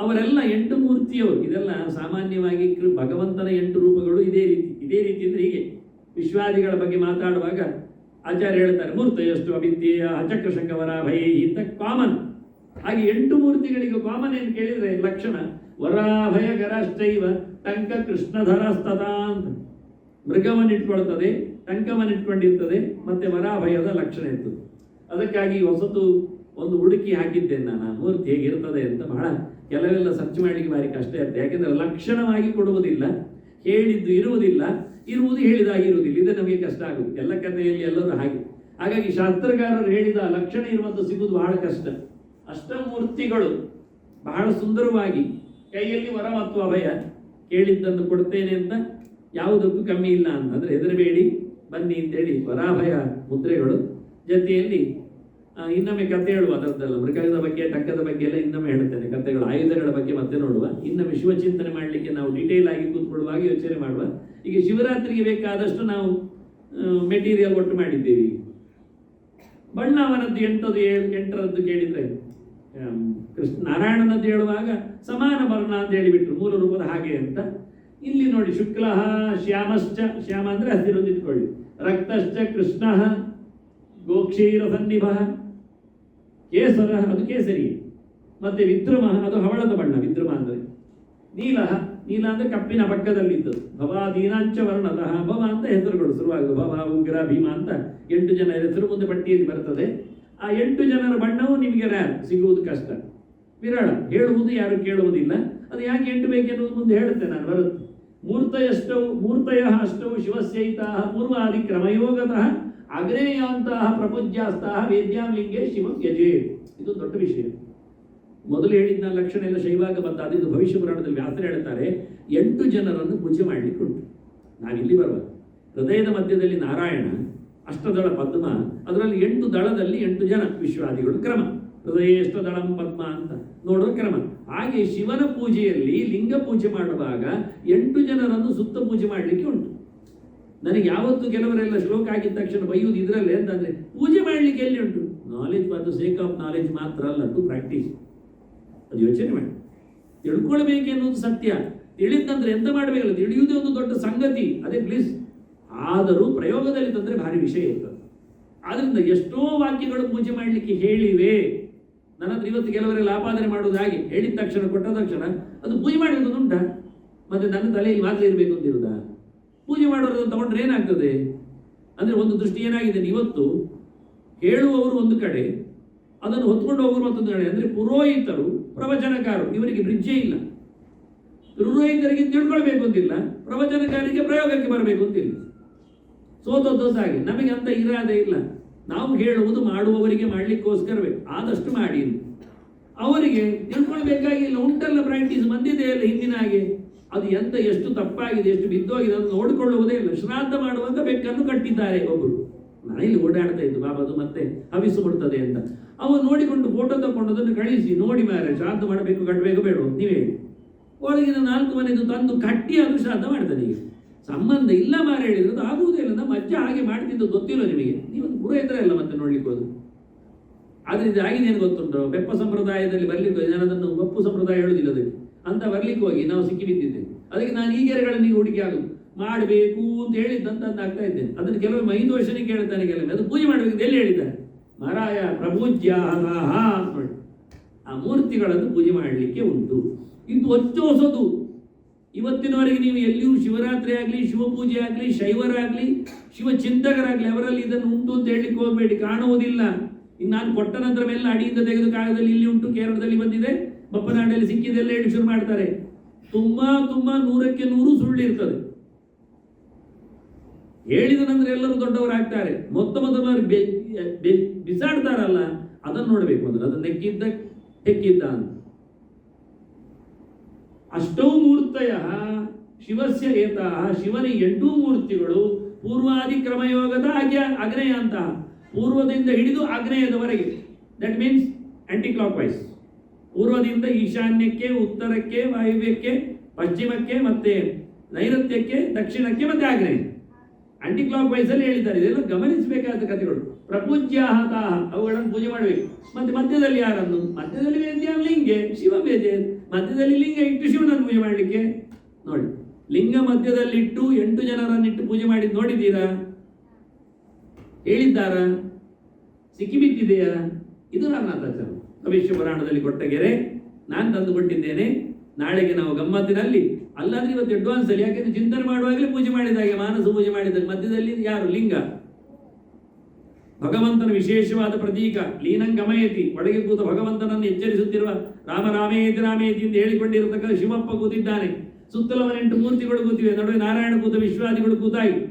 ಅವರೆಲ್ಲ ಎಂಟು ಮೂರ್ತಿಯವರು. ಇದೆಲ್ಲ ಸಾಮಾನ್ಯವಾಗಿ ಭಗವಂತನ ಎಂಟು ರೂಪಗಳು ಇದೇ ರೀತಿ ಇದೇ ರೀತಿ ಅಂದ್ರೆ ಹೀಗೆ. ವಿಶ್ವಾದಿಗಳ ಬಗ್ಗೆ ಮಾತಾಡುವಾಗ ಆಚಾರ್ಯ ಹೇಳ್ತಾರೆ ಮೂರ್ತಯಷ್ಟು ಅವಿದ್ಯೆಯ ಚಕ್ರಶಂಕವರ ಭಯ ಇಂತ ಕಾಮನ್. ಹಾಗೆ ಎಂಟು ಮೂರ್ತಿಗಳಿಗೆ ಕಾಮನ್ ಏನು ಕೇಳಿದರೆ, ಲಕ್ಷಣ ವರಾಭಯಕರಶ್ಚೈವ ಟಂಕ ಕೃಷ್ಣಧರಸ್ತದಾ ಅಂತ. ಮೃಗವನ್ನು ಇಟ್ಕೊಳ್ತದೆ ಟಂಕವನ್ನು ಇಟ್ಕೊಂಡಿರ್ತದೆ, ಮತ್ತೆ ವರಾಭಯದ ಲಕ್ಷಣ ಇರ್ತದೆ. ಅದಕ್ಕಾಗಿ ಹೊಸತು ಒಂದು ಹುಡುಕಿ ಹಾಕಿದ್ದೇನೆ ನಾನು. ಮೂರ್ತಿ ಹೇಗಿರ್ತದೆ ಅಂತ ಬಹಳ ಕೆಲವೆಲ್ಲ ಸರ್ಚ್ ಮಾಡಲಿಕ್ಕೆ ಬಾರಿ ಕಷ್ಟ ಇರುತ್ತೆ ಯಾಕೆಂದರೆ ಲಕ್ಷಣವಾಗಿ ಕೊಡುವುದಿಲ್ಲ, ಹೇಳಿದ್ದು ಇರುವುದಿಲ್ಲ, ಇರುವುದು ಹೇಳಿದಾಗಿರುವುದಿಲ್ಲ. ಇದೆ ನಮಗೆ ಕಷ್ಟ ಆಗುತ್ತೆ. ಎಲ್ಲ ಕಥೆಯಲ್ಲಿ ಎಲ್ಲರೂ ಹಾಗೆ. ಹಾಗಾಗಿ ಶಾಸ್ತ್ರಕಾರರು ಹೇಳಿದ ಲಕ್ಷಣ ಇರುವಂಥ ಸಿಗುವುದು ಬಹಳ ಕಷ್ಟ. ಅಷ್ಟಮೂರ್ತಿಗಳು ಬಹಳ ಸುಂದರವಾಗಿ ಕೈಯಲ್ಲಿ ವರ ಮತ್ತು ಅಭಯ ಕೇಳಿದ್ದನ್ನು ಕೊಡ್ತೇನೆ ಅಂತ ಯಾವುದಕ್ಕೂ ಕಮ್ಮಿ ಇಲ್ಲ ಅಂತಂದರೆ ಹೆದರಬೇಡಿ, ಬನ್ನಿ ಅಂತೇಳಿ ವರಾಭಯ ಮುದ್ರೆಗಳು ಜೊತೆಯಲ್ಲಿ ಇನ್ನೊಮ್ಮೆ ಕತೆ ಹೇಳುವ ಅದರದ್ದೆಲ್ಲ. ಮೃಗದ ಬಗ್ಗೆ ಟಕ್ಕದ ಬಗ್ಗೆ ಎಲ್ಲ ಇನ್ನೊಮ್ಮೆ ಹೇಳ್ತೇನೆ ಕತೆಗಳು ಆಯುಧಗಳ ಬಗ್ಗೆ ಮತ್ತೆ ನೋಡುವ. ಇನ್ನೊಮ್ಮೆ ಶಿವಚಿಂತನೆ ಮಾಡಲಿಕ್ಕೆ ನಾವು ಡೀಟೇಲ್ ಆಗಿ ಕೂತ್ಕೊಳ್ಳುವಾಗ ಯೋಚನೆ ಮಾಡುವ. ಈಗ ಶಿವರಾತ್ರಿಗೆ ಬೇಕಾದಷ್ಟು ನಾವು ಮೆಟೀರಿಯಲ್ ಒಟ್ಟು ಮಾಡಿದ್ದೇವೆ. ಬಣ್ಣ ಅವನದ್ದು ಎಂಟದು ಏಳು, ಎಂಟರದ್ದು ಕೇಳಿದರೆ ಕೃಷ್ಣ ನಾರಾಯಣನದ್ದು ಹೇಳುವಾಗ ಸಮಾನ ವರ್ಣ ಅಂತ ಹೇಳಿಬಿಟ್ರು. ಮೂಲ ರೂಪದ ಹಾಗೆ ಅಂತ. ಇಲ್ಲಿ ನೋಡಿ ಶುಕ್ಲ, ಶ್ಯಾಮಶ್ಚ, ಶ್ಯಾಮ ಅಂದ್ರೆ ಹಸಿರು ಇಟ್ಕೊಳ್ಳಿ. ರಕ್ತಶ್ಚ ಕೃಷ್ಣ, ಗೋಕ್ಷೀರ ಸನ್ನಿಭ. ಕೇಸರ ಅದು ಕೇಸರಿ. ಮತ್ತೆ ವಿದ್ರಮ ಅದು ಹವಳದ ಬಣ್ಣ ವಿದ್ರಮ ಅಂದರೆ ನೀಲ. ನೀಲ ಅಂದರೆ ಕಪ್ಪಿನ ಪಕ್ಕದಲ್ಲಿದ್ದು. ಭವ ದೀನಾಂಚ ವರ್ಣದ ಭವ ಅಂತ ಹೆಸರುಗಳು ಶುರುವಾಗುದು ಭವ, ಉಗ್ರ, ಭೀಮ ಅಂತ ಎಂಟು ಜನ ಹೆಸರು ಮುಂದೆ ಪಟ್ಟಿಯಲ್ಲಿ ಬರ್ತದೆ. ಆ ಎಂಟು ಜನರ ಬಣ್ಣವು ನಿಮಗೆ ರ್ಯಾರ್ ಸಿಗುವುದು ಕಷ್ಟ. ವಿರಳ, ಹೇಳುವುದು ಯಾರು ಕೇಳುವುದಿಲ್ಲ. ಅದು ಯಾಕೆ ಎಂಟು ಬೇಕೆನ್ನುವುದು ಮುಂದೆ ಹೇಳುತ್ತೆ ನಾನು, ಬರುತ್ತೆ. ಮೂರ್ತಯಷ್ಟೌ ಮೂರ್ತಯ ಅಷ್ಟೌ ಶಿವಸ್ಯೈತಾಹ ಪೂರ್ವಾದಿ ಕ್ರಮಯೋಗತಃ ಅಗ್ರೇಯಾಂತಹ ಪ್ರಪಂಚಾಸ್ತಃ ವೇದ್ಯಾಂ ಲಿಂಗೆ ಶಿವಂ ಯಜೇ. ಇದು ದೊಡ್ಡ ವಿಷಯ. ಮೊದಲು ಹೇಳಿದ್ನ ಲಕ್ಷಣ ಎಲ್ಲ ಶೈವಾಗ ಬಂದ, ಅದು ಭವಿಷ್ಯ ಪುರಾಣದಲ್ಲಿ ವ್ಯಾಸರು ಹೇಳ್ತಾರೆ, ಎಂಟು ಜನರನ್ನು ಪೂಜೆ ಮಾಡಲಿಕ್ಕೆ ಉಂಟು. ನಾವಿಲ್ಲಿ ಬರುವ. ಹೃದಯದ ಮಧ್ಯದಲ್ಲಿ ನಾರಾಯಣ, ಅಷ್ಟದಳ ಪದ್ಮ, ಅದರಲ್ಲಿ ಎಂಟು ದಳದಲ್ಲಿ ಎಂಟು ಜನ ವಿಶ್ವಾದಿಗಳು ಕ್ರಮ. ಹೃದಯ ದಳಂ ಪದ್ಮ ಅಂತ ನೋಡೋ ಕ್ರಮ. ಹಾಗೆ ಶಿವನ ಪೂಜೆಯಲ್ಲಿ ಲಿಂಗ ಪೂಜೆ ಮಾಡುವಾಗ ಎಂಟು ಜನರನ್ನು ಸುತ್ತ ಪೂಜೆ ಮಾಡಲಿಕ್ಕೆ ಉಂಟು. ನನಗೆ ಯಾವತ್ತು ಕೆಲವರೆಲ್ಲ ಶ್ಲೋಕ ಆಗಿದ ತಕ್ಷಣ ಬೈಯುವುದು ಇದರಲ್ಲೇ ಅಂತಂದ್ರೆ ಪೂಜೆ ಮಾಡಲಿಕ್ಕೆ ಎಲ್ಲಿ ಉಂಟು? ನಾಲೆಜ್ ಮತ್ತು ಸೇಕ್ ಆಫ್ ನಾಲೆಜ್ ಮಾತ್ರ ಅಲ್ಲ ಟು ಪ್ರಾಕ್ಟೀಸ್ ಅದು ಯೋಚನೆ ಮಾಡಿ. ತಿಳ್ಕೊಳ್ಬೇಕೆನ್ನುವುದು ಸತ್ಯ. ತಿಳಿದಂದ್ರೆ ಎಂತ ಮಾಡಬೇಕಲ್ಲ? ತಿಳಿಯುವುದೇ ಒಂದು ದೊಡ್ಡ ಸಂಗತಿ. ಅದೇ ಪ್ಲೀಸ್ ಆದರೂ ಪ್ರಯೋಗದಲ್ಲಿ ತಂದ್ರೆ ಭಾರಿ ವಿಷಯ ಇರ್ತದೆ. ಆದ್ರಿಂದ ಎಷ್ಟೋ ವಾಕ್ಯಗಳು ಪೂಜೆ ಮಾಡಲಿಕ್ಕೆ ಹೇಳಿವೆ. ನನ್ನ ಹತ್ರ ಇವತ್ತು ಕೆಲವರೆಲ್ಲ ಆಪಾದನೆ ಮಾಡೋದಾಗಿ ಹೇಳಿದ ತಕ್ಷಣ, ಕೊಟ್ಟ ತಕ್ಷಣ ಅದು ಪೂಜೆ ಮಾಡಿರೋದು ಉಂಟಾ? ಮತ್ತೆ ನನ್ನ ತಲೆಯಲ್ಲಿ ಮಾತ್ರ ಇರಬೇಕು ಅಂತ ಪೂಜೆ ಮಾಡೋರು ತಗೊಂಡ್ರೆ ಏನಾಗ್ತದೆ? ಅಂದ್ರೆ ಒಂದು ದೃಷ್ಟಿ ಏನಾಗಿದೆ? ಇವತ್ತು ಹೇಳುವವರು ಒಂದು ಕಡೆ, ಅದನ್ನು ಹೊತ್ಕೊಂಡು ಹೋಗುವ ಮತ್ತೊಂದು ಕಡೆ. ಅಂದ್ರೆ ಪುರೋಹಿತರು, ಪ್ರವಚನಕಾರರು, ಇವರಿಗೆ ಬ್ರಿಜ್ಜೆ ಇಲ್ಲ. ಪುರೋಹಿತರಿಗೆ ತಿಳ್ಕೊಳ್ಬೇಕು ಅಂತಿಲ್ಲ, ಪ್ರವಚನಕಾರರಿಗೆ ಪ್ರಯೋಗಕ್ಕೆ ಬರಬೇಕು ಅಂತಿಲ್ಲ. ಸೋತೋದಾಗಿ ನಮಗೆ ಅಂತ ಇರಾದೆ ಇಲ್ಲ. ನಾವು ಹೇಳುವುದು ಮಾಡುವವರಿಗೆ ಮಾಡಲಿಕ್ಕೋಸ್ಕರವೇ. ಆದಷ್ಟು ಮಾಡಿ. ಅವರಿಗೆ ತಿಳ್ಕೊಳ್ಬೇಕಾಗಿಲ್ಲ. ಉಂಟಲ್ಲ ಪ್ರಾಕ್ಟೀಸ್ ಬಂದಿದೆ ಅಲ್ಲ ಹಿಂದಿನ ಹಾಗೆ. ಅದು ಎಂತ ಎಷ್ಟು ತಪ್ಪಾಗಿದೆ, ಎಷ್ಟು ಬಿದ್ದೋಗಿದೆ ಅಂತ ನೋಡಿಕೊಳ್ಳುವುದೇ ಇಲ್ಲ. ಶ್ರಾದ್ದ ಮಾಡುವಾಗ ಬೆಕ್ಕನ್ನು ಕಟ್ಟಿದ್ದಾರೆ ಒಬ್ಬರು ಮನೆಯಲ್ಲಿ ಓಡಾಡ್ತಾ ಇದ್ದು ಬಾಬಾ, ಅದು ಮತ್ತೆ ಹವಿಸು ಬಿಡ್ತದೆ ಅಂತ. ಅವನು ನೋಡಿಕೊಂಡು ಫೋಟೋ ತಗೊಂಡು ಅದನ್ನು ಕಳಿಸಿ, ನೋಡಿ ಮಾರೆ ಶ್ರಾದ್ದ ಮಾಡಬೇಕು, ಕಟ್ಟಬೇಕು ಬೇಡ ನೀವೇ ಒಳಗಿನ ನಾಲ್ಕು ಮನೆದು ತಂದು ಕಟ್ಟಿ ಅದು ಶ್ರಾದ್ದ ಮಾಡ್ತಾನೆ ಈಗ ಸಂಬಂಧ ಇಲ್ಲ ಮಾರೆ ಹೇಳಿದ್ರೆ ಆಗುವುದೇ ಇಲ್ಲ. ನಮ್ಮ ಅಜ್ಜ ಹಾಗೆ ಮಾಡ್ತಿದ್ದು ಗೊತ್ತಿಲ್ಲ ನಿಮಗೆ. ನೀವೊಂದು ಪುರೋಹಿತರ ಇಲ್ಲ ಮತ್ತೆ ನೋಡ್ಲಿಕ್ಕೆ ಹೋದು. ಆದ್ರೆ ಇದು ಆಗಿದೆ ಏನು ಗೊತ್ತುಂಟು? ಬೆಪ್ಪ ಸಂಪ್ರದಾಯದಲ್ಲಿ ಬರ್ಲಿಕ್ಕೆ ನಾನು ಅದನ್ನು ಒಪ್ಪು ಸಂಪ್ರದಾಯ ಹೇಳುವುದಿಲ್ಲ ಅದಕ್ಕೆ. ಅಂತ ಬರ್ಲಿಕ್ಕೆ ಹೋಗಿ, ನಾವು ಸಿಕ್ಕಿ ಬಿದ್ದಿದ್ದೇವೆ. ಅದಕ್ಕೆ ನಾನು ಈ ಗೆರೆಗಳನ್ನು ಈಗ ಹುಡುಕಿ ಆಗುದು ಮಾಡಬೇಕು ಅಂತ ಹೇಳಿದ್ದಂತ ಆಗ್ತಾ ಇದ್ದೇನೆ. ಅದನ್ನು ಕೆಲವೊಮ್ಮೆ ಮೈದೋಷನೇ ಕೇಳ್ತಾನೆ ಕೆಲವೊಮ್ಮೆ. ಅದು ಪೂಜೆ ಮಾಡಬೇಕು ಎಲ್ಲಿ ಹೇಳಿದ್ದಾರೆ. ಮಹಾರಾಯ ಪ್ರಭುಜ್ಯ ನೋಡಿ ಆ ಮೂರ್ತಿಗಳನ್ನು ಪೂಜೆ ಮಾಡಲಿಕ್ಕೆ ಉಂಟು. ಇದು ಹೊಚ್ಚು ಹೊಸದು. ಇವತ್ತಿನವರೆಗೆ ನೀವು ಎಲ್ಲಿಯೂ ಶಿವರಾತ್ರಿ ಆಗಲಿ, ಶಿವಪೂಜೆ ಆಗಲಿ, ಶೈವರಾಗಲಿ, ಶಿವಚಿಂತಕರಾಗಲಿ, ಅವರಲ್ಲಿ ಇದನ್ನು ಉಂಟು ಅಂತ ಹೇಳಲಿಕ್ಕೆ ಹೋಗಬೇಡಿ. ಕಾಣುವುದಿಲ್ಲ. ಇನ್ನು ನಾನು ಕೊಟ್ಟ ನಂತರ ಮೇಲೆ ಅಡಿಯಿಂದ ತೆಗೆದು ಕಾಗದಲ್ಲಿ ಇಲ್ಲಿ ಉಂಟು, ಕೇರಳದಲ್ಲಿ ಬಂದಿದೆ. ಬಪ್ಪನಾಡಲ್ಲಿ ಸಿಕ್ಕಿದೆಲ್ಲ ಹೇಳಿ ಶುರು ಮಾಡ್ತಾರೆ. ತುಂಬಾ ತುಂಬಾ ನೂರಕ್ಕೆ ನೂರು ಸುಳ್ಳು ಇರ್ತದೆ. ಹೇಳಿದ ನಂತರ ಎಲ್ಲರೂ ದೊಡ್ಡವರಾಗ್ತಾರೆ. ಮೊತ್ತ ಮೊದಲು ಬಿಸಾಡ್ತಾರಲ್ಲ, ಅದನ್ನು ನೋಡಬೇಕು ಅಂದ್ರೆ ಅದನ್ನು ನೆಕ್ಕಿದ್ದ, ಹೆಕ್ಕಿದ್ದ ಅಂತ. ಅಷ್ಟೌ ಮೂರ್ತಯ ಶಿವಸ್ಯ ಏತ ಶಿವನ ಎಂಟೂ ಮೂರ್ತಿಗಳು ಪೂರ್ವಾದಿ ಕ್ರಮಯೋಗದ ಅಗ್ನೇಯ ಅಂತಹ ಪೂರ್ವದಿಂದ ಹಿಡಿದು ಆಗ್ನೇಯದವರೆಗೆ. That means anticlockwise ಪೂರ್ವದಿಂದ ಈಶಾನ್ಯಕ್ಕೆ, ಉತ್ತರಕ್ಕೆ ವಾಯುವ್ಯಕ್ಕೆ ಪಶ್ಚಿಮಕ್ಕೆ ಮತ್ತೆ ನೈಋತ್ಯಕ್ಕೆ, ದಕ್ಷಿಣಕ್ಕೆ ಮತ್ತೆ ಆಗ್ನೇಯ. ಆಂಟಿ ಕ್ಲಾಕ್ ವೈಸ್ ಅಲ್ಲಿ ಹೇಳಿದ್ದಾರೆ. ಇದೆಲ್ಲ ಗಮನಿಸಬೇಕಾದ ಕಥೆಗಳು. ಪ್ರಪೂಜ್ಯಾಹತಾಹ, ಅವುಗಳನ್ನು ಪೂಜೆ ಮಾಡಬೇಕು. ಮತ್ತೆ ಮಧ್ಯದಲ್ಲಿ ಯಾರನ್ನು? ಮಧ್ಯದಲ್ಲಿ ವೇದ್ಯ ಲಿಂಗೆ ಶಿವ ವೇದ್ಯ ಮಧ್ಯದಲ್ಲಿ ಲಿಂಗ ಇಟ್ಟು ಶಿವನನ್ನು ಪೂಜೆ ಮಾಡಲಿಕ್ಕೆ. ನೋಡಿ, ಲಿಂಗ ಮಧ್ಯದಲ್ಲಿಟ್ಟು ಎಂಟು ಜನರನ್ನಿಟ್ಟು ಪೂಜೆ ಮಾಡಿದ್ದು ನೋಡಿದ್ದೀರಾ? ಹೇಳಿದ್ದಾರ? ಸಿಕ್ಕಿಬಿದ್ದಿದೆಯಾ ಇದು ರಾಮನಾಥಾಚಾರ್ಯ ಭವಿಷ್ಯ ಪುರಾಣದಲ್ಲಿ ಕೊಟ್ಟ ಗೆರೆ. ನಾನು ತಂದುಕೊಟ್ಟಿದ್ದೇನೆ. ನಾಳೆಗೆ ನಾವು ಗಮ್ಮತ್ತಿನಲ್ಲಿ. ಅಲ್ಲಾದ್ರೆ ಇವತ್ತು ಅಡ್ವಾನ್ಸ್ ಅಲ್ಲಿ. ಯಾಕೆಂದ್ರೆ ಚಿಂತನೆ ಮಾಡುವಾಗಲೇ ಪೂಜೆ ಮಾಡಿದಾಗೆ ಮಾನಸ ಪೂಜೆ ಮಾಡಿದಾಗ ಮಧ್ಯದಲ್ಲಿ ಯಾರು? ಲಿಂಗ. ಭಗವಂತನ ವಿಶೇಷವಾದ ಪ್ರತೀಕ. ಲೀನಂ ಗಮಯತಿ. ಒಳಗೆ ಕೂತ ಭಗವಂತನನ್ನು ಎಚ್ಚರಿಸುತ್ತಿರುವ ರಾಮ ರಾಮೇತಿ ರಾಮೇತಿ ಎಂದು ಹೇಳಿಕೊಂಡಿರತಕ್ಕ ಶಿವಪ್ಪ ಕೂತಿದ್ದಾನೆ. ಸುತ್ತಲವನೆಂಟು ಮೂರ್ತಿಗಳು ಕೂತಿವೆ. ನಡುವೆ ನಾರಾಯಣ ಕೂತ, ವಿಶ್ವಾದಿಗಳು ಕೂತಾಯಿ